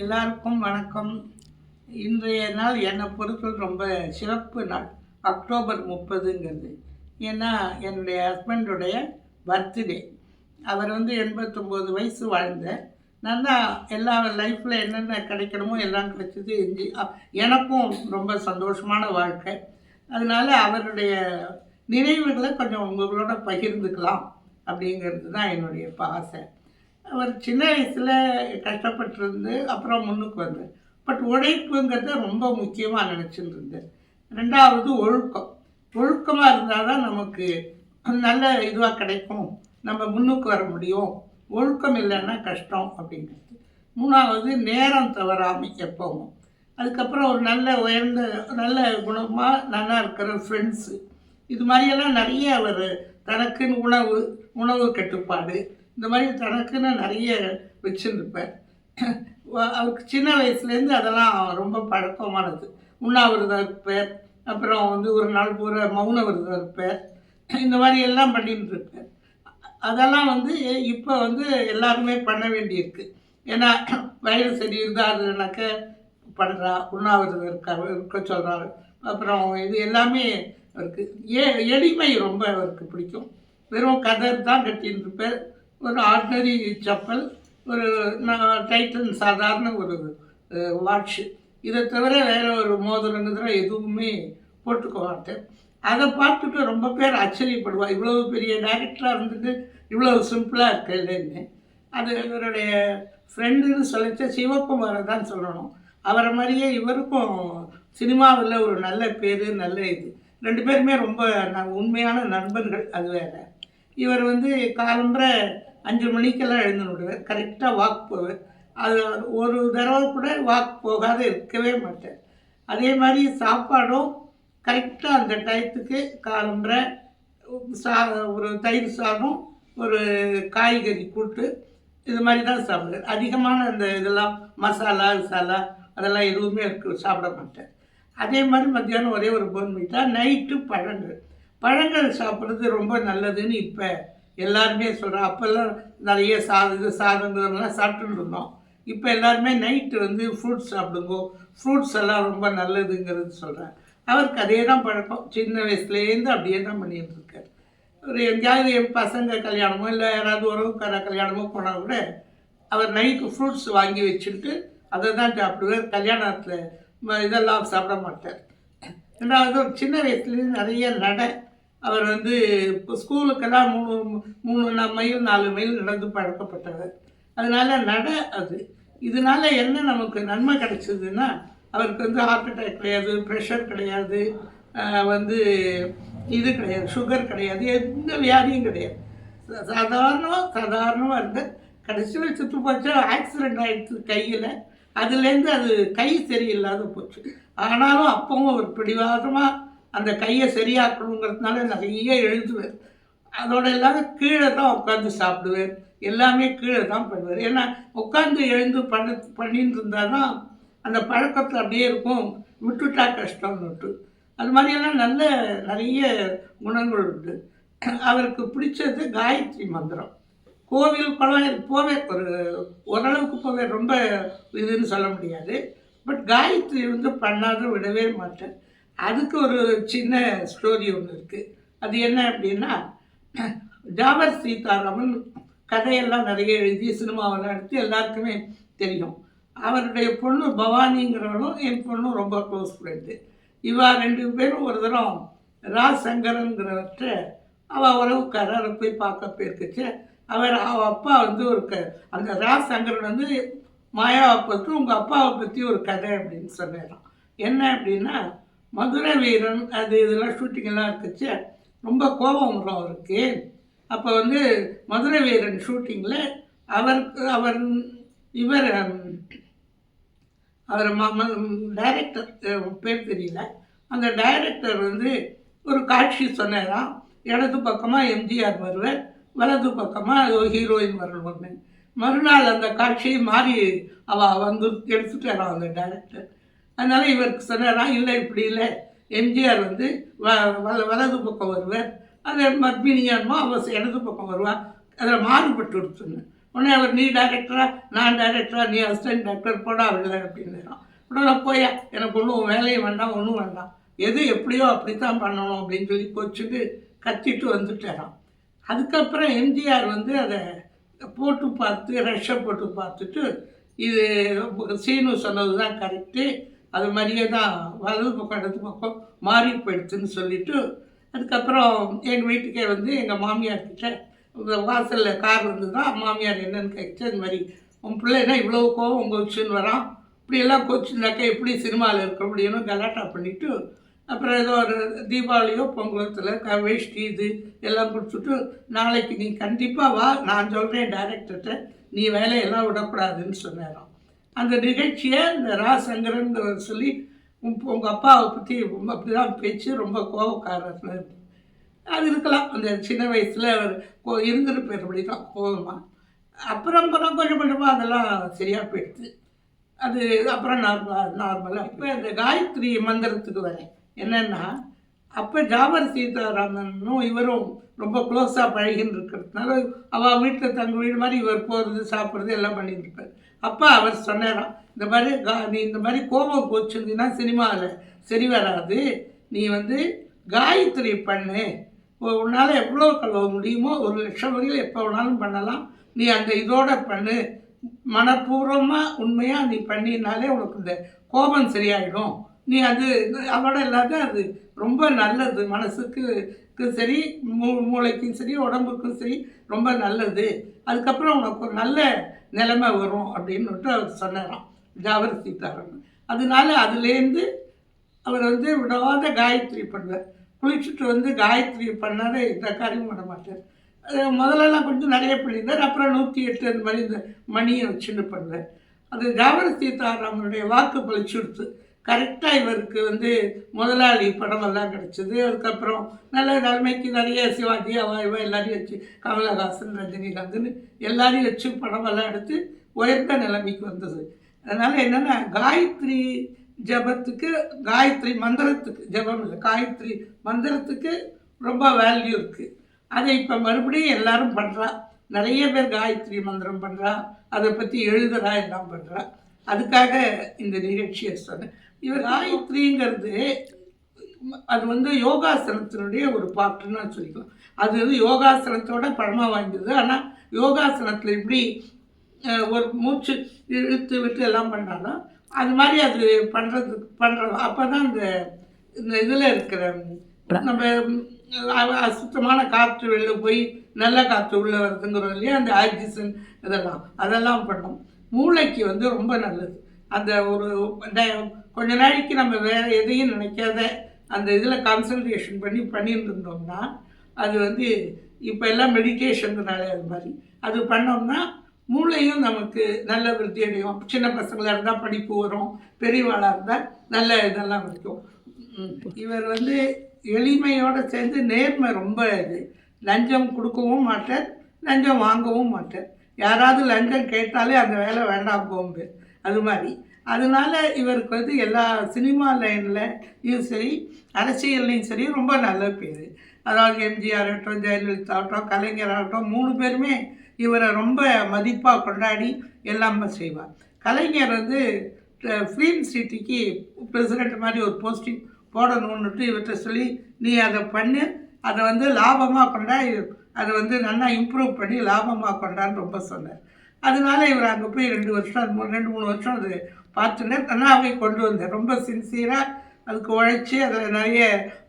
எல்லாருக்கும் வணக்கம். இன்றைய நாள் என்னை பொறுத்தவரை ரொம்ப சிறப்பு நாள். அக்டோபர் முப்பதுங்கிறது. ஏன்னா என்னுடைய ஹஸ்பண்டுடைய பர்த்டே. அவர் வந்து எண்பத்தொம்போது வயசு வாழ்ந்த நல்லா எல்லா லைஃப்பில் என்னென்ன கிடைக்கணுமோ எல்லாம் கிடைச்சது எஞ்சி எனக்கும் ரொம்ப சந்தோஷமான வாழ்க்கை. அதனால அவருடைய நினைவுகளை கொஞ்சம் உங்களோட பகிர்ந்துக்கலாம் அப்படிங்கிறது தான் என்னுடைய ஆசை அவர் சின்ன வயசில் கஷ்டப்பட்டிருந்து அப்புறம் முன்னுக்கு வந்தார். பட் உழைப்புங்கிறத ரொம்ப முக்கியமாக நினச்சிட்டு இருந்தேன் ரெண்டாவது ஒழுக்கம். ஒழுக்கமாக இருந்தால் தான் நமக்கு நல்ல இதுவாக கிடைக்கும். நம்ம முன்னுக்கு வர முடியும். ஒழுக்கம் இல்லைன்னா கஷ்டம் அப்படிங்கிறது. மூணாவது நேரம் தவறாமை எப்பவும். அதுக்கப்புறம் ஒரு நல்ல உயர்ந்த நல்ல குணமாக நல்லா இருக்கிற ஃப்ரெண்ட்ஸு இது மாதிரியெல்லாம் நிறைய அவர் தனக்குன்னு உணவு உணவு கட்டுப்பாடு இந்த மாதிரி தனக்குன்னு நிறைய வச்சுருப்பேன் அவருக்கு சின்ன வயசுலேருந்து அதெல்லாம் ரொம்ப பழக்கமானது. உண்ணாவிரதம் இருப்பார் அப்புறம் வந்து ஒரு நாள் பூரா மௌன விரதம் இருப்பார் இந்த மாதிரி எல்லாம் பண்ணிட்டு இருப்பார் அதெல்லாம் வந்து இப்போ வந்து எல்லாருமே பண்ண வேண்டியிருக்கு. ஏன்னா வயது சரி இருந்தாருனாக்க பண்ணுறா உண்ணாவிரதம் இருக்கா இருக்க சொல்கிறாரு அப்புறம் இது எல்லாமே அவருக்கு. ஏ எளிமை ரொம்ப அவருக்கு பிடிக்கும். வெறும் கதர் தான் கட்டின்னு இருப்பார் ஒரு ஆர்டினரி செப்பல் ஒரு டைட்டன் சாதாரண ஒரு வாட்சு இதை தவிர வேறு ஒரு மோதிரம் எதுவுமே போட்டுக்க மாட்டேன் அதை பார்த்துட்டு ரொம்ப பேர் ஆச்சரியப்படுவா இவ்வளவு பெரிய டைரக்டராக இருந்துட்டு இவ்வளவு சிம்பிளாக இருக்கு இல்லைன்னு. அது இவருடைய ஃப்ரெண்டுன்னு சொல்லிச்ச சிவக்குமாரை தான் சொல்லணும். அவரை மாதிரியே இவருக்கும் சினிமாவில் ஒரு நல்ல பேர் நல்ல இது. ரெண்டு பேருமே ரொம்ப உண்மையான நண்பர்கள் அது வேற. இவர் வந்து காலம்பரை அஞ்சு மணிக்கெல்லாம் எழுந்து விடுவேன் கரெக்டாக வாக் போவேன். அது ஒரு தடவை கூட வாக் போகாத இருக்கவே மாட்டேன். அதே மாதிரி சாப்பாடும் கரெக்டாக அந்த டயத்துக்கு காலம்புற சா ஒரு தயிர் சாதம் ஒரு காய்கறி கூட்டு இது மாதிரி தான் சாப்பிடுவேன். அதிகமான அந்த இதெல்லாம் மசாலா விசாலா அதெல்லாம் எதுவுமே இருக்கு சாப்பிட மாட்டேன். அதே மாதிரி மத்தியானம் ஒரே ஒரு போன்விட்டா நைட்டு பழங்கள். பழங்கள் சாப்பிட்றது ரொம்ப நல்லதுன்னு இப்போ எல்லாருமே சொல்கிறோம் அப்போல்லாம் நிறைய சாதம் இது சாதங்கிறதெல்லாம் சாப்பிட்டுட்டு இருந்தோம். இப்போ எல்லாருமே நைட்டு வந்து ஃப்ரூட்ஸ் சாப்பிடுங்கோ. ஃப்ரூட்ஸ் எல்லாம் ரொம்ப நல்லதுங்கிறது சொல்கிறேன் அவருக்கு அதே தான் பழக்கம். சின்ன வயசுலேருந்து அப்படியே தான் பண்ணிகிட்டு இருக்கார். ஒரு எங்கேயாவது என் பசங்க கல்யாணமோ இல்லை யாராவது உறவுக்கார கல்யாணமோ போனால் கூட அவர் நைட்டு ஃப்ரூட்ஸ் வாங்கி வச்சுட்டு அதை தான் சாப்பிடுவார். கல்யாணத்தில் இதெல்லாம் சாப்பிட மாட்டார். ரெண்டாவது ஒரு சின்ன வயசுலேருந்து நிறைய நடை அவர் வந்து இப்போ ஸ்கூலுக்கெல்லாம் மூணு மூணு மைல் நாலு மைல் நடந்து பழக்கப்பட்டவர். அதனால நடை அது. இதனால என்ன நமக்கு நன்மை கிடைச்சதுன்னா அவருக்கு வந்து ஹார்ட் அட்டாக் கிடையாது ப்ரெஷர் கிடையாது வந்து இது கிடையாது சுகர் கிடையாது எந்த வியாதியும் கிடையாது. சாதாரணமாக சாதாரணமாக இருந்த கடைசியில் சுற்று போச்சு ஆக்சிடெண்ட் ஆகிடுச்சு கையில். அதுலேருந்து அது கை சரியில்லாத போச்சு. ஆனாலும் அப்பவும் ஒரு பிடிவாதமாக அந்த கையை சரியாக்கணுங்கிறதுனால நிறைய எழுதுவேன். அதோட இல்லாத கீழே தான் உட்காந்து சாப்பிடுவேன். எல்லாமே கீழே தான் பண்ணுவார் ஏன்னா உட்காந்து எழுந்து பண்ண பண்ணிட்டு இருந்தால் தான் அந்த பழக்கத்தில் அப்படியே இருக்கும். விட்டுட்டா கஷ்டம்னுட்டு அது மாதிரியெல்லாம் நல்ல நிறைய குணங்கள் உண்டு. அவருக்கு பிடிச்சது காயத்ரி மந்திரம். கோவில் குளம் போவே ஒரு ஓரளவுக்கு போவே ரொம்ப இதுன்னு சொல்ல முடியாது. பட் காயத்ரி வந்து பண்ணாத விடவே மாட்டேன். அதுக்கு ஒரு சின்ன ஸ்டோரி ஒன்று இருக்குது அது என்ன அப்படின்னா ஜாவர் சீதாராமன் கதையெல்லாம் நிறைய எழுதி சினிமாவெல்லாம் எடுத்து எல்லாருக்குமே தெரியும். அவருடைய பொண்ணு பவானிங்கிறவளும் என் பொண்ணும் ரொம்ப க்ளோஸ் ஃப்ரெண்டு இவா ரெண்டு பேரும் ஒரு தரம் ரா சங்கரங்கிறவற்ற அவள் உறவுக்காரர் போய் பார்க்க போயிருக்குச்சு. அவர் அவள் அப்பா வந்து ஒரு க அந்த ரா சங்கரன் வந்து மாயாவை பற்றி உங்கள் அப்பாவை பற்றி ஒரு கதை அப்படின்னு சொன்னாராம். என்ன அப்படின்னா மதுரை வீரன் அது இதெல்லாம் ஷூட்டிங்கெல்லாம் இருக்குச்சு. ரொம்ப கோபம் வரும் அவருக்கு. அப்போ வந்து மதுரை வீரன் ஷூட்டிங்கில் அவருக்கு அவர் இவர் அவர் டைரக்டர் பேர் தெரியல. அந்த டைரக்டர் வந்து ஒரு காட்சி சொன்னாராம். இடது பக்கமாக எம்ஜிஆர் வருவர் வலது பக்கமாக ஹீரோயின் வருவாங்க மறுநாள் அந்த காட்சியை மாறி அவள் வந்து எடுத்துட்டாராம் அந்த டைரக்டர் அதனால் இவருக்கு சொன்னாரா இல்லை இப்படி இல்லை. எம்ஜிஆர் வந்து வ வல வலது பக்கம் வருவார். அது மர்பினியானமோ அவர் இடது பக்கம் வருவாள் அதில் மாறுபட்டு சொன்னேன் உடனே அவர் நீ டைரக்டரா நான் டைரக்டரா நீ அசிஸ்டன்ட் டாக்டர் போடா இல்லை அப்படின்னுறான் உடனே போயா. எனக்கு ஒன்றும் வேலையும் வேண்டாம் ஒன்றும் வேண்டாம். எது எப்படியோ அப்படித்தான் பண்ணணும் அப்படின்னு சொல்லி கோச்சுட்டு கத்திட்டு வந்துட்டாராம். அதுக்கப்புறம் எம்ஜிஆர் வந்து அதை போட்டு பார்த்து ரஷ்ஷை போட்டு பார்த்துட்டு இது சீனு சொன்னது தான் கரெக்டு அது மாதிரியே தான் வலது பக்கம் இடது பக்கம் மாறி போயிடுச்சுன்னு சொல்லிவிட்டு அதுக்கப்புறம் எங்கள் வீட்டுக்கே வந்து எங்கள் மாமியார் கிட்டே இந்த வாசலில் கார் வந்து தான் மாமியார் என்னன்னு கேட்டு இந்த மாதிரி உன் பிள்ளைனா இவ்வளோ கோவம் உங்கள் வச்சுன்னு வரான்? இப்படியெல்லாம் கோச்சுனாக்கா எப்படி சினிமாவில் இருக்க முடியும்னு கலாட்டா பண்ணிவிட்டு அப்புறம் ஏதோ ஒரு தீபாவளியோ பொங்கலத்தில் க வேஷ்டி இது எல்லாம் கொடுத்துட்டு நாளைக்கு நீ கண்டிப்பாக வா நான் சொல்கிறேன் டைரக்டர்கிட்ட நீ வேலையெல்லாம் விடக்கூடாதுன்னு சொன்னேன் அந்த நிகழ்ச்சியை இந்த ராசங்கரன் சொல்லி உங்கள் அப்பாவை பற்றி ரொம்ப அப்படி தான் பேச்சு ரொம்ப கோபக்காரர் அது இருக்கலாம். அந்த சின்ன வயசில் அவர் கோ இருந்திருப்பார் அப்படி தான் கோபமாக அப்புறம் அப்புறம் கொஞ்சம் கொஞ்சமாக அதெல்லாம் சரியாக போயிடுது அது அப்புறம் நார்மலாக நார்மலாக இப்போ இந்த காயத்ரி மந்திரத்துக்கு வரேன். என்னென்னா அப்போ ஜாவர் சீதாராமனும் இவரும் ரொம்ப க்ளோஸாக பழகின்னு இருக்கிறதுனால அவள் வீட்டில் தங்க வீடு மாதிரி இவர் போகிறது சாப்பிட்றது எல்லாம் பண்ணிட்டு இருப்பார். அப்போ அவர் சொன்னாராம் இந்த மாதிரி கா நீ இந்த மாதிரி கோபம் போச்சுருந்தீங்கன்னா சினிமாவில் சரி வராது நீ வந்து காயத்ரி பண்ணு. உன்னால் எவ்வளோ கழுவ முடியுமோ ஒரு லட்சம் வரையில் எப்போ வேணாலும் பண்ணலாம். நீ அந்த இதோட பண்ணு. மனப்பூர்வமாக உண்மையாக நீ பண்ணினாலே உனக்கு இந்த கோபம் சரியாயிடும். நீ அது அதோட இல்லாத அது ரொம்ப நல்லது. மனசுக்கு சரி மூ மூளைக்கும் சரி உடம்புக்கும் சரி ரொம்ப நல்லது. அதுக்கப்புறம் உனக்கு ஒரு நல்ல நிலைமை வரும் அப்படின்னுட்டு அவர் சொன்னாராம். ஜாவர் சீதாராமன். அதனால அதுலேருந்து அவர் வந்து விடாத காயத்ரி பண்ணுவார். குளிச்சுட்டு வந்து காயத்ரி பண்ணாத இந்த காரியம் பண்ண மாட்டார். முதல்லலாம் கொஞ்சம் நிறைய பண்ணியிருந்தார். அப்புறம் நூற்றி எட்டு அந்த மாதிரி இந்த மணியை வச்சுன்னு பண்ணுவார். அது ஜாவர் சீதாராமனுடைய வாக்கு பழிச்சுடுத்து கரெக்டாக இவருக்கு வந்து முதலாளி படமெல்லாம் கிடச்சிது. அதுக்கப்புறம் நல்ல நிலைமைக்கு நிறைய சிவாஜி அவ இவ எல்லாரையும் வச்சு கமலஹாசன் ரஜினிகாந்த்னு எல்லாரையும் வச்சு படமெல்லாம் எடுத்து உயர்ந்த நிலைமைக்கு வந்தது. அதனால் என்னென்னா காயத்ரி ஜபத்துக்கு காயத்ரி மந்திரத்துக்கு ஜபம் இல்லை காயத்ரி மந்திரத்துக்கு ரொம்ப வேல்யூ இருக்குது அதை இப்போ மறுபடியும் எல்லாரும் பண்ணுறா நிறைய பேர் காயத்ரி மந்திரம் பண்ணுறா அதை பற்றி எழுதுறா எல்லாம் பண்ணுறா அதுக்காக இந்த நிகழ்ச்சியை சொன்னேன். இவர் காயத்ரிங்கிறது அது வந்து யோகாசனத்தினுடைய ஒரு பாட்டுன்னு சொல்லிக்கலாம். அது வந்து யோகாசனத்தோட பழமாக வாய்ந்தது. ஆனால் யோகாசனத்தில் எப்படி ஒரு மூச்சு இழுத்து விட்டு எல்லாம் பண்ணாலும் அது மாதிரி அது பண்ணுறது பண்ணுறது அப்போ தான் இந்த இந்த இதில் இருக்கிற நம்ம அசுத்தமான காற்று வெளில போய் நல்ல காற்று உள்ளே வருதுங்கிறோம் இல்லையா? அந்த ஆக்சிஜன் இதெல்லாம் அதெல்லாம் பண்ணோம். மூளைக்கு வந்து ரொம்ப நல்லது. அந்த ஒரு கொஞ்ச நாளைக்கு நம்ம வேறு எதையும் நினைக்காத அந்த இதில் கான்சன்ட்ரேஷன் பண்ணி பண்ணிட்டு இருந்தோம்னா அது வந்து இப்போ எல்லாம் மெடிடேஷனுனால அது மாதிரி. அது பண்ணோம்னா மூளையும் நமக்கு நல்ல விருத்தி அடையும். சின்ன பசங்களாக இருந்தால் படிப்பு வரும் பெரியவாளாக இருந்தால் நல்ல இதெல்லாம் இருக்கும் இவர் வந்து எளிமையோடு சேர்ந்து நேர்மை ரொம்ப இது. லஞ்சம் கொடுக்கவும் மாட்டார் லஞ்சம் வாங்கவும் மாட்டார். யாராவது லஞ்சம் கேட்டாலே அந்த வேலை வேண்டாம் போகும்போது அது மாதிரி. அதனால இவருக்கு வந்து எல்லா சினிமா லைன்லையும் சரி அரசியல்லையும் சரி ரொம்ப நல்ல பேர். அதாவது எம்ஜிஆர் ஆகட்டும் ஜெயலலிதா ஆகட்டும் கலைஞர் ஆகட்டும் மூணு பேருமே இவரை ரொம்ப மதிப்பாக கொண்டாடி எல்லாமே செய்வார். கலைஞர் வந்து ஃபிலிம் சிட்டிக்கு பிரசிடெண்ட் மாதிரி ஒரு போஸ்டிங் போடணும்னுட்டு இவர்கிட்ட சொல்லி நீ அதை பண்ணு. அதை வந்து லாபமாக கொண்டா அதை வந்து நல்லா இம்ப்ரூவ் பண்ணி லாபமாக கொண்டான்னு ரொம்ப சொன்னார். அதனால இவர் அங்கே போய் ரெண்டு வருஷம் ரெண்டு மூணு வருஷம் அது பார்த்துட்டு நன்னாவே கொண்டு வந்தேன் ரொம்ப சின்சியராக அதுக்கு உழைச்சி அதில் நிறைய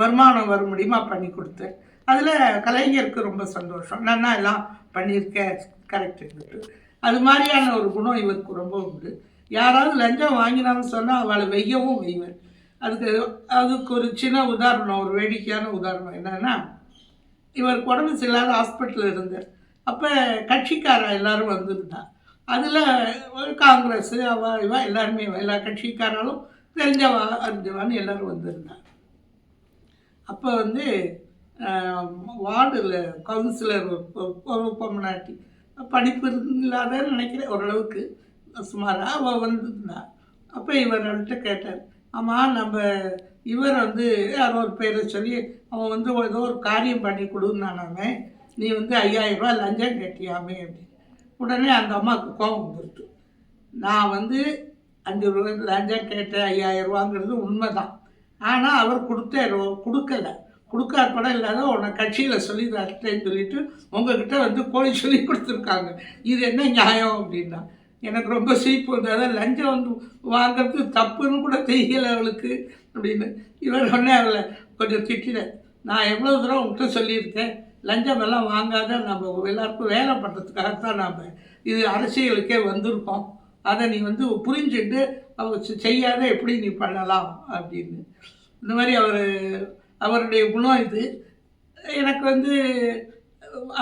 வருமானம் வர முடியுமா பண்ணி கொடுத்தேன் அதில் கலைஞருக்கு ரொம்ப சந்தோஷம். நான் எல்லாம் பண்ணியிருக்கேன் கரெக்ட் அது மாதிரியான ஒரு குணம் இவருக்கு ரொம்ப உண்டு. யாராவது லஞ்சம் வாங்கினான்னு சொன்னால் அவளை வெய்யவும் வெய்வேன் அதுக்கு அதுக்கு ஒரு சின்ன உதாரணம் ஒரு வேடிக்கையான உதாரணம் என்னென்னா இவர் உடம்பு சரியில்லாத ஹாஸ்பிட்டலில் இருந்தார். அப்போ கட்சிக்காரன் எல்லோரும் வந்திருந்தான் அதில் காங்கிரஸ் அவா இவா எல்லாருமே எல்லா கட்சிக்காரர்களும் தெரிஞ்சவா அறிஞ்சவான்னு எல்லோரும் வந்திருந்தாங்க. அப்போ வந்து வார்டில் கவுன்சிலர் பொம்மநாட்டி படிப்பு இல்லாத நினைக்கிறேன் ஓரளவுக்கு சுமாராக அவள் வந்திருந்தாள் அப்போ இவர்கிட்ட கேட்டார் ஆமாம் நம்ம இவர் வந்து யாரோ ஒரு பேரை சொல்லி அவன் வந்து ஏதோ ஒரு காரியம் பண்ணி கொடுன்னானாமே நீ வந்து ஐயாயிரம் ரூபா லஞ்சம் கேட்டியாமே அப்படின்னு உடனே அந்த அம்மாவுக்கு கோபம் வந்துருச்சு. நான் வந்து அஞ்சு ரூபா லஞ்சம் கேட்டேன் ஐயாயிரம் ரூபாங்கிறது உண்மைதான். ஆனால் அவர் கொடுத்தாரோ கொடுக்கல. கொடுக்காத படம் இல்லாத உன்னை கட்சியில் சொல்லி தரட்டேன்னு சொல்லிட்டு உங்ககிட்ட வந்து கோழி சொல்லி கொடுத்துருக்காங்க. இது என்ன நியாயம் அப்படின்னா எனக்கு ரொம்ப சிரிப்பு வந்தது அதான் லஞ்சம் வந்து வாங்கிறது தப்புன்னு கூட தெரியல அவளுக்கு அப்படின்னு. இவர் உடனே அவளை கொஞ்சம் திட்டினேன். நான் எவ்வளோ தூரம் உங்கள்கிட்ட சொல்லியிருக்கேன்? லஞ்சம் எல்லாம் வாங்காத நம்ம எல்லாருக்கும் வேலை பண்ணுறதுக்காகத்தான் நாம் இது அரசியலுக்கே வந்திருக்கோம். அதை நீ வந்து புரிஞ்சுட்டு அவர் செய்யாத எப்படி நீ பண்ணலாம் அப்படின்னு. இந்த மாதிரி அவர் அவருடைய குணம் இது. எனக்கு வந்து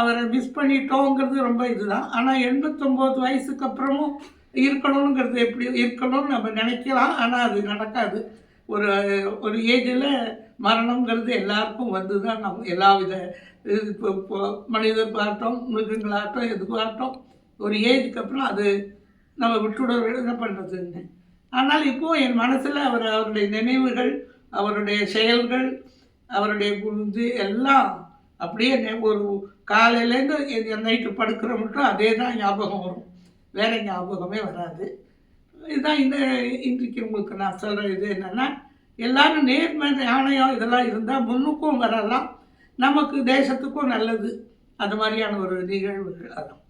அவரை மிஸ் பண்ணிட்டோங்கிறது ரொம்ப இதுதான். ஆனால் எண்பத்தொம்போது வயசுக்கு அப்புறமும் இருக்கணுங்கிறது எப்படி இருக்கணும்னு நம்ம நினைக்கலாம். ஆனால் அது நடக்காது. ஒரு ஒரு ஏஜில் மரணங்கிறது எல்லாருக்கும் வந்து தான் நம்ம எல்லா வித இப்போ இப்போ மனிதர் ஆகட்டும் மிருகங்களாகட்டும் எதுக்காகட்டும் ஒரு ஏஜுக்கு அப்புறம் அது நம்ம விட்டுட என்ன பண்ணுறதுன்னு ஆனால் இப்போது என் மனசில் அவர் அவருடைய நினைவுகள் அவருடைய செயல்கள் அவருடைய புரிஞ்சு எல்லாம் அப்படியே ஒரு காலையிலேருந்து நைட்டு படுக்கிற மட்டும் அதே தான் ஞாபகம் வரும். வேறு ஞாபகமே வராது. இதுதான் இந்த இன்றைக்கு உங்களுக்கு நான் சொல்கிற இது என்னென்னா எல்லோரும் நேர்மை நாணயம் இதெல்லாம் இருந்தால் முன்னுக்கும் வரலாம். நமக்கு தேசத்துக்கும் நல்லது. அது மாதிரியான ஒரு நிகழ்வுகள் அதான்